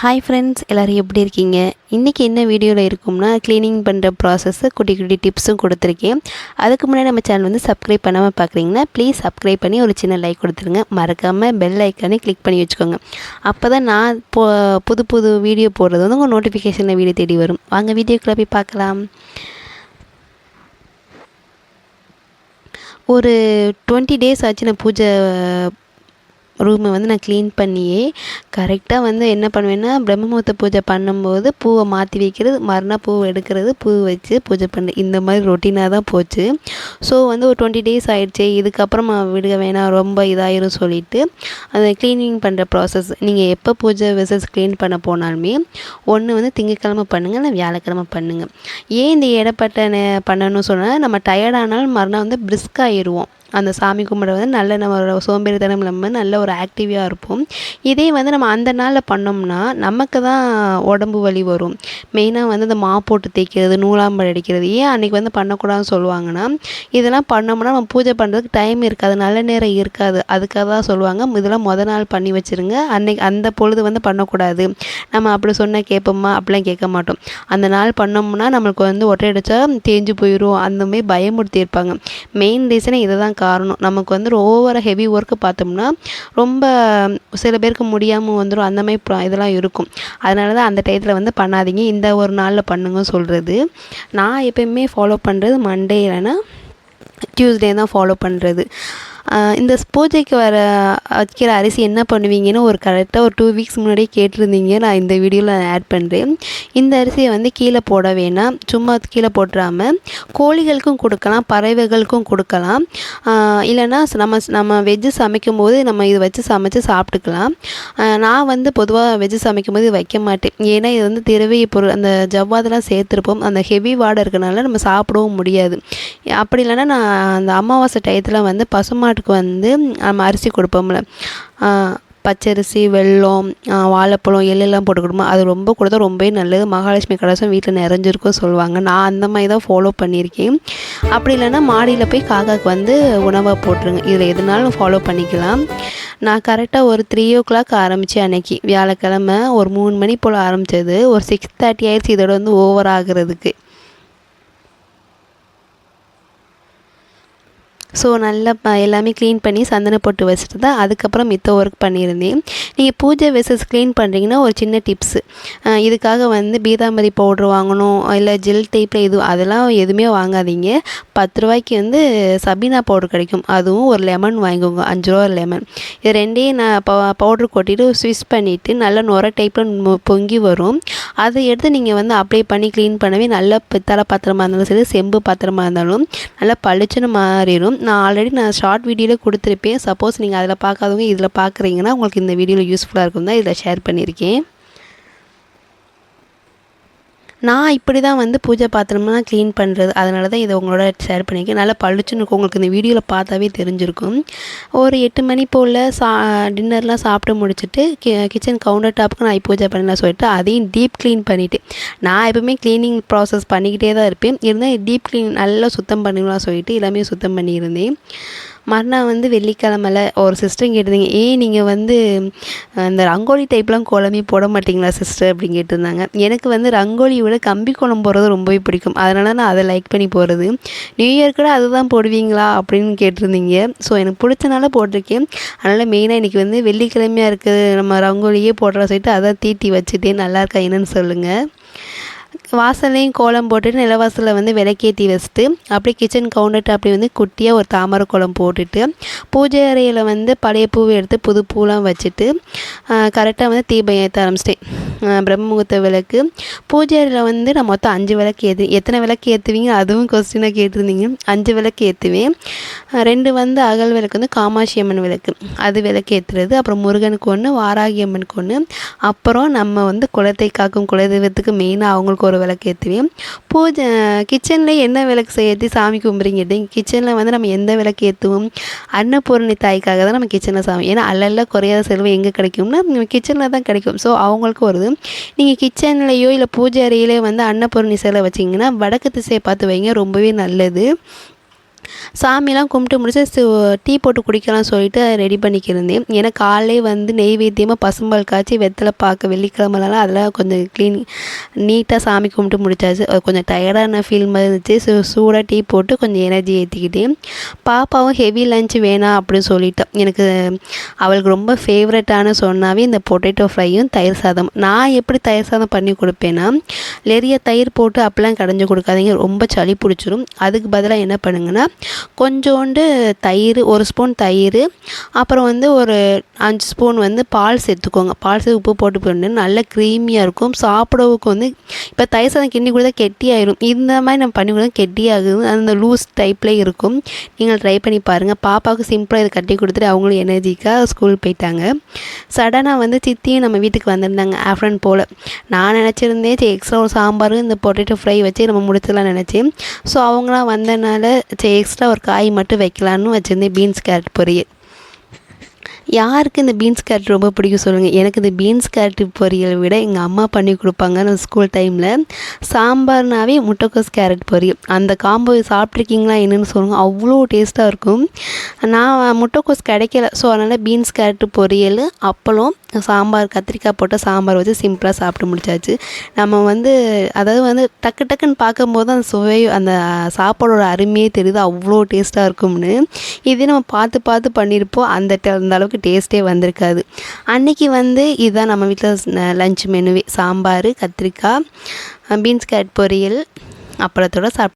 Hi friends எல்லோரும் எப்படி இருக்கீங்க? இன்றைக்கி என்ன வீடியோவில் இருக்கும்னா க்ளீனிங் பண்ணுற ப்ராசஸ்ஸு குட்டி குட்டி டிப்ஸும் கொடுத்துருக்கேன். அதுக்கு முன்னாடி நம்ம சேனல் வந்து சப்ஸ்கிரைப் பண்ணாமல் பார்க்குறீங்கன்னா ப்ளீஸ் சப்ஸ்கிரைப் பண்ணி ஒரு சின்ன லைக் கொடுத்துருங்க. மறக்காமல் பெல் ஐக்கானே கிளிக் பண்ணி வச்சுக்கோங்க. அப்போ தான் நான் போ புது புது வீடியோ போடுறது வந்து உங்கள் நோட்டிஃபிகேஷனில் வீடியோ தேடி வரும். வாங்க வீடியோக்குள்ளே போய் பார்க்கலாம். ஒரு டுவெண்ட்டி டேஸ் ஆச்சு நான் பூஜை ரூமை வந்து நான் க்ளீன் பண்ணியே கரெக்டாக வந்து என்ன பண்ணுவேன்னா பிரம்மமுகூர்த்த பூஜை பண்ணும்போது பூவை மாற்றி வைக்கிறது மறுநாள் பூவை எடுக்கிறது பூ வச்சு பூஜை பண்ணு இந்த மாதிரி ரொட்டீனாக தான் போச்சு. ஸோ வந்து ஒரு டுவெண்ட்டி டேஸ் ஆகிடுச்சு இதுக்கப்புறமா விடுக வேணாம் ரொம்ப இதாயிரும் சொல்லிவிட்டு அந்த க்ளீனிங் பண்ணுற ப்ராசஸ் நீங்கள் எப்போ பூஜை விசஸ் க்ளீன் பண்ண போனாலுமே ஒன்று வந்து திங்கக்கிழமை பண்ணுங்கள் இல்லை வியாழக்கிழமை பண்ணுங்கள் ஏன் இந்த இடப்பட்ட பண்ணணும்னு சொன்னால் நம்ம டயர்டானாலும் மறுநாள் வந்து பிரிஸ்க் ஆயிடுவோம் அந்த சாமி கும்பிட வந்து நல்ல நம்ம சோம்பேறித்தனம் இல்லாமல் நல்ல ஒரு ஆக்டிவாக இருப்போம். இதே வந்து நம்ம அந்த நாளில் பண்ணோம்னா நமக்கு தான் உடம்பு வலி வரும். மெயினாக வந்து இந்த மா போட்டு தேய்க்கிறது நூலாம்பழம் அடிக்கிறது ஏன் அன்றைக்கி வந்து பண்ணக்கூடாதுன்னு சொல்லுவாங்கன்னா இதெல்லாம் பண்ணோம்னா நம்ம பூஜை பண்ணுறதுக்கு டைம் இருக்காது நல்ல நேரம் இருக்காது. அதுக்காக தான் சொல்லுவாங்க இதெல்லாம் முத நாள் பண்ணி வச்சுருங்க. அன்னைக்கு அந்த பொழுது வந்து பண்ணக்கூடாது. நம்ம அப்படி சொன்னால் கேட்போமா? அப்படிலாம் கேட்க மாட்டோம். அந்த நாள் பண்ணோம்னா நம்மளுக்கு வந்து ஒற்றை அடித்தா தேஞ்சு போயிடும் அந்த மாதிரி மெயின் ரீசனே இதை தான் காரணம். நமக்கு வந்து ஓவர ஹெவி ஒர்க்கு பார்த்தோம்னா ரொம்ப சில பேருக்கு முடியாமல் வந்துடும் அந்த மாதிரி இதெல்லாம் இருக்கும். அதனால தான் அந்த டயத்தில் வந்து பண்ணாதீங்க. இந்த ஒரு நாளில் பண்ணுங்க சொல்கிறது நான் எப்பயுமே ஃபாலோ பண்ணுறது மண்டே இல்லைன்னா டியூஸ்டே தான் ஃபாலோ பண்ணுறது இந்த பூஜைக்கு வர வைக்கிற அரிசி என்ன பண்ணுவீங்கன்னு ஒரு கரெக்டாக ஒரு டூ வீக்ஸ் முன்னாடியே கேட்டிருந்தீங்க. நான் இந்த வீடியோவில் ஆட் பண்ணுறேன் இந்த அரிசியை வந்து கீழே போட வேணாம். சும்மா கீழே போட்டுறாமல் கோழிகளுக்கும் கொடுக்கலாம் பறவைகளுக்கும் கொடுக்கலாம். இல்லைன்னா நம்ம நம்ம வெஜ்ஜு சமைக்கும் போது நம்ம இதை வச்சு சமைச்சு சாப்பிட்டுக்கலாம். நான் வந்து பொதுவாக வெஜ்ஜு சமைக்கும் போது வைக்க மாட்டேன். ஏன்னா இது வந்து திரவிய பொருள் அந்த ஜவ்வாதெல்லாம் சேர்த்துருப்போம். அந்த ஹெவி வாடை இருக்கனால நம்ம சாப்பிடவும் முடியாது. அப்படி இல்லைன்னா நான் அந்த அமாவாசை டயத்தில் வந்து பசுமாட்டு மாட்டுக்கு வந்து நம்ம அரிசி கொடுப்போம்ல. பச்சரிசி வெல்லம் வாழைப்பழம் எள்ளெல்லாம் போட்டு கொடுப்போம். அது ரொம்ப கொடுத்தா ரொம்பவே நல்லது. மகாலட்சுமி கலசம் வீட்டில் நிறைஞ்சிருக்கும் சொல்லுவாங்க. நான் அந்த மாதிரி தான் ஃபாலோ பண்ணியிருக்கேன். அப்படி இல்லைன்னா மாடியில் போய் காக்காவுக்கு வந்து உணவாக போட்டுருங்க. இதில் எதுனாலும் ஃபாலோ பண்ணிக்கலாம். நான் கரெக்டாக ஒரு த்ரீ ஓ கிளாக் ஆரம்பித்தேன் அன்னைக்கு வியாழக்கிழமை ஒரு மூணு மணி போல் ஆரம்பித்தது ஒரு சிக்ஸ் தேர்ட்டி ஆயிடுச்சு. இதோட வந்து ஓவர் ஆகிறதுக்கு. ஸோ நல்லா எல்லாமே க்ளீன் பண்ணி சந்தன போட்டு வச்சுட்டு தான் அதுக்கப்புறம் மித்த ஒர்க் பண்ணியிருந்தேன். நீங்கள் பூஜை வெசஸ் க்ளீன் பண்ணுறீங்கன்னா ஒரு சின்ன டிப்ஸு இதுக்காக வந்து பீதாம்பரி பவுட்ரு வாங்கணும் இல்லை ஜெல் டைப்பில் இது அதெல்லாம் எதுவுமே வாங்காதீங்க. பத்து ரூபாய்க்கு வந்து சபீனா பவுடர் கிடைக்கும். அதுவும் ஒரு லெமன் வாங்கிக்கோங்க அஞ்சு ரூபா லெமன் இது ரெண்டையும் நான் ப பவுட்ரு கொட்டிட்டு ஸ்விஸ் பண்ணிவிட்டு நல்லா நுர டைப்பில் பொங்கி வரும். அதை எடுத்து நீங்கள் வந்து அப்ளை பண்ணி க்ளீன் பண்ணவே நல்ல பித்தளை பாத்திரமாக இருந்தாலும் சரி செம்பு பாத்திரமாக இருந்தாலும் நல்லா பளிச்சுன்னு மாறிடும். நான் ஆல்ரெடி நான் ஷார்ட் வீடியோவில் கொடுத்துருப்பேன். சப்போஸ் நீங்கள் அதில் பார்க்காதவங்க இதில் பார்க்குறீங்கன்னா உங்களுக்கு இந்த வீடியோவில் யூஸ்ஃபுல்லாக இருக்கும் தான் இதில் ஷேர் பண்ணியிருக்கேன். நான் இப்படி தான் வந்து பூஜை பாத்திரம்லாம் க்ளீன் பண்ணுறது அதனால தான் இதை உங்களோட ஷேர் பண்ணியிருக்கேன் நல்லா பளிச்சுன்னு இருக்கும். உங்களுக்கு இந்த வீடியோவில் பார்த்தாவே தெரிஞ்சிருக்கும். ஒரு எட்டு மணி போல் சா டின்னர்லாம் சாப்பிட்டு முடிச்சுட்டு கி கிச்சன் கவுண்டர் டாப்புக்கு நான் பூஜை பண்ணலாம் சொல்லிட்டு அதையும் டீப் க்ளீன் பண்ணிவிட்டு நான் எப்பவுமே க்ளீனிங் ப்ராசஸ் பண்ணிக்கிட்டே தான் இருப்பேன். இருந்தால் டீப் க்ளீன் நல்லா சுத்தம் பண்ணிடலாம் சொல்லிட்டு எல்லாமே சுத்தம் பண்ணியிருந்தேன். மறுநாள் வந்து வெள்ளிக்கிழமைல ஒரு சிஸ்டர் கேட்டிருந்தீங்க ஏன் நீங்கள் வந்து இந்த ரங்கோலி டைப்லாம் கோலமே போட மாட்டிங்களா சிஸ்டர் அப்படின்னு கேட்டிருந்தாங்க. எனக்கு வந்து ரங்கோலியை விட கம்பி கோலம் போடுறது ரொம்பவே பிடிக்கும். அதனால நான் அதை லைக் பண்ணி போகிறது நியூ இயர் கூட அதுதான் போடுவீங்களா அப்படின்னு கேட்டிருந்தீங்க. ஸோ எனக்கு பிடிச்சனால போட்டிருக்கேன். அதனால் மெயினாக இன்றைக்கி வந்து வெள்ளிக்கிழமையாக இருக்குது நம்ம ரங்கோலியே போடுற சொல்லிட்டு அதை தீட்டி வச்சுட்டேன். நல்லா இருக்கா என்னன்னு சொல்லுங்கள் வாசல்லையும் கோலம் போட்டுட்டு நிலவாசலில் வந்து விளக்கேற்றி வச்சுட்டு அப்படியே கிச்சன் கவுண்டர்ட்டு அப்படி வந்து குட்டியாக ஒரு தாமரை கோலம் போட்டுட்டு பூஜை அறையில் வந்து பழைய பூவை எடுத்து புது பூலாம் வச்சுட்டு கரெக்டாக வந்து தீபம் ஏற்ற ஆரம்பிச்சிட்டேன். பிரம்மமுகூர்த்த விளக்கு. பூஜையில் வந்து நான் மொத்தம் அஞ்சு விளக்கு ஏற்று எத்தனை விளக்கு ஏற்றுவீங்க அதுவும் கொஸ்டினாக கேட்டிருந்தீங்க. அஞ்சு விளக்கு ஏற்றுவேன் ரெண்டு வந்து அகல் விளக்கு வந்து காமாட்சி அம்மன் விளக்கு. அது விளக்கு ஏற்றுறது அப்புறம் முருகனுக்கு ஒன்று வாராகி அம்மனுக்கு ஒன்று அப்புறம் நம்ம வந்து குலத்தை காக்கும் குலதெய்வத்துக்கு மெயினாக அவங்களுக்கு ஒரு விளக்கு ஏற்றுவேன் பூஜை கிச்சனில் என்ன விளக்கு ஏற்றி சாமி கும்பிடுங்க கிச்சனில் வந்து நம்ம எந்த விளக்கு ஏற்றுவோம் அன்னபூரணி தாய்க்காக தான் நம்ம கிச்சனில் சாமி. ஏன்னா அல்லல்ல குறையாத செல்வம் எங்கே கிடைக்கும்னா நம்ம கிச்சனில் தான் கிடைக்கும். ஸோ அவங்களுக்கு வருது நீங்கள் கிச்சன்லேயோ இல்லை பூஜை அறையிலே வந்து அன்னபூரணி சிலை வச்சிங்கன்னா வடக்கு திசையை பார்த்து வைங்க. ரொம்பவே நல்லது. சாமிலாம் கும்பிட்டு முடிச்சு சு டீ போட்டு குடிக்கலாம் சொல்லிட்டு ரெடி பண்ணிக்கிருந்தேன். ஏன்னா காலையிலே வந்து நெய்வேத்தியமாக பசும்பால் காய்ச்சி வெத்தலை பாக்கு வெள்ளிக்கிழமலாம் அதெல்லாம் கொஞ்சம் க்ளீன் நீட்டாக சாமி கும்பிட்டு முடிச்சாச்சு. கொஞ்சம் டயர்டான ஃபீல் மாதிரி இருந்துச்சு. ஸோ சூடாக டீ போட்டு கொஞ்சம் எனர்ஜி ஏற்றிக்கிட்டேன் பாப்பாவும் ஹெவி லஞ்ச் வேணாம் அப்படின்னு சொல்லிட்டான் எனக்கு அவளுக்கு ரொம்ப ஃபேவரட்டான சொன்னாவே இந்த பொட்டேட்டோ ஃப்ரையும் தயிர் சாதம். நான் எப்படி தயிர் சாதம் பண்ணி கொடுப்பேன்னா நிறைய தயிர் போட்டு அப்பெல்லாம் கடைஞ்சி கொடுக்காதீங்க. ரொம்ப சளி பிடிச்சிரும். அதுக்கு பதிலாக என்ன பண்ணுங்கன்னா கொஞ்சோண்டு தயிர் ஒரு ஸ்பூன் தயிர் அப்புறம் வந்து ஒரு அஞ்சு ஸ்பூன் வந்து பால் சேர்த்துக்கோங்க. பால் சேர்த்து உப்பு போட்டு போட்டு நல்ல க்ரீமியாக இருக்கும். சாப்பிடவுக்கு வந்து இப்போ தயிர் சாதம் கிண்டி கொடுத்தா கெட்டியாயிரும். இந்த மாதிரி நம்ம பண்ணி கொடுத்தா கெட்டியாகுது. அந்த லூஸ் டைப்லேயே இருக்கும். நீங்கள் ட்ரை பண்ணி பாருங்கள் பாப்பாவுக்கு சிம்பிளாக இதை கட்டி கொடுத்துட்டு அவங்களும் எனர்ஜிக்காக ஸ்கூல் போயிட்டாங்க. சடனாக வந்து சித்தியும் நம்ம வீட்டுக்கு வந்திருந்தாங்க. ஆஃப்டர்நூன் போல். நான் நினச்சிருந்தேன் சரி எக்ஸ்ட்ரா ஒரு சாம்பார் இந்த பொட்டேட்டோ ஃப்ரை வச்சு நம்ம முடிச்சிடலாம் நினச்சேன். ஸோ அவங்களாம் வந்தனால சரி எக்ஸ்ட்ரா ஒரு காய் மட்டும் வைக்கலான்னு வச்சுருந்தேன். பீன்ஸ் கேரட் பொரியல். யாருக்கு இந்த பீன்ஸ் கேரட் ரொம்ப பிடிக்கும் சொல்லுங்கள் எனக்கு இந்த பீன்ஸ் கேரட் பொரியலை விட எங்கள் அம்மா பண்ணி கொடுப்பாங்க நான் ஸ்கூல் டைமில் சாம்பார்னாவே முட்டைக்கோஸ் கேரட் பொரியல். அந்த காம்போ சாப்பிட்ருக்கீங்களா என்னென்னு சொல்லுங்கள் அவ்வளோ டேஸ்ட்டாக இருக்கும். நான் முட்டைக்கோஸ் கிடைக்கல. ஸோ அதனால் பீன்ஸ் கேரட் பொரியல் அப்பளம் சாம்பார் கத்திரிக்காய் போட்டு சாம்பார் வச்சு சிம்பிளாக சாப்பிட்டு முடிச்சாச்சு. நம்ம வந்து அதாவது வந்து டக்கு டக்குன்னு பார்க்கும்போது அந்த சுவை அந்த சாப்பாடோட அருமையே தெரியுது. அவ்வளோ டேஸ்ட்டாக இருக்கும்னு. இதே நம்ம பார்த்து பார்த்து பண்ணியிருப்போம். அந்த அந்த அளவுக்கு டேஸ்ட்டே வந்திருக்காது. அன்னைக்கு வந்து இதுதான் நம்ம வீட்டில் லஞ்ச் மெனுவே சாம்பார் கத்திரிக்காய் பீன்ஸ் கேட் பொரியல் அப்பளத்தோட சாப்பிட்டு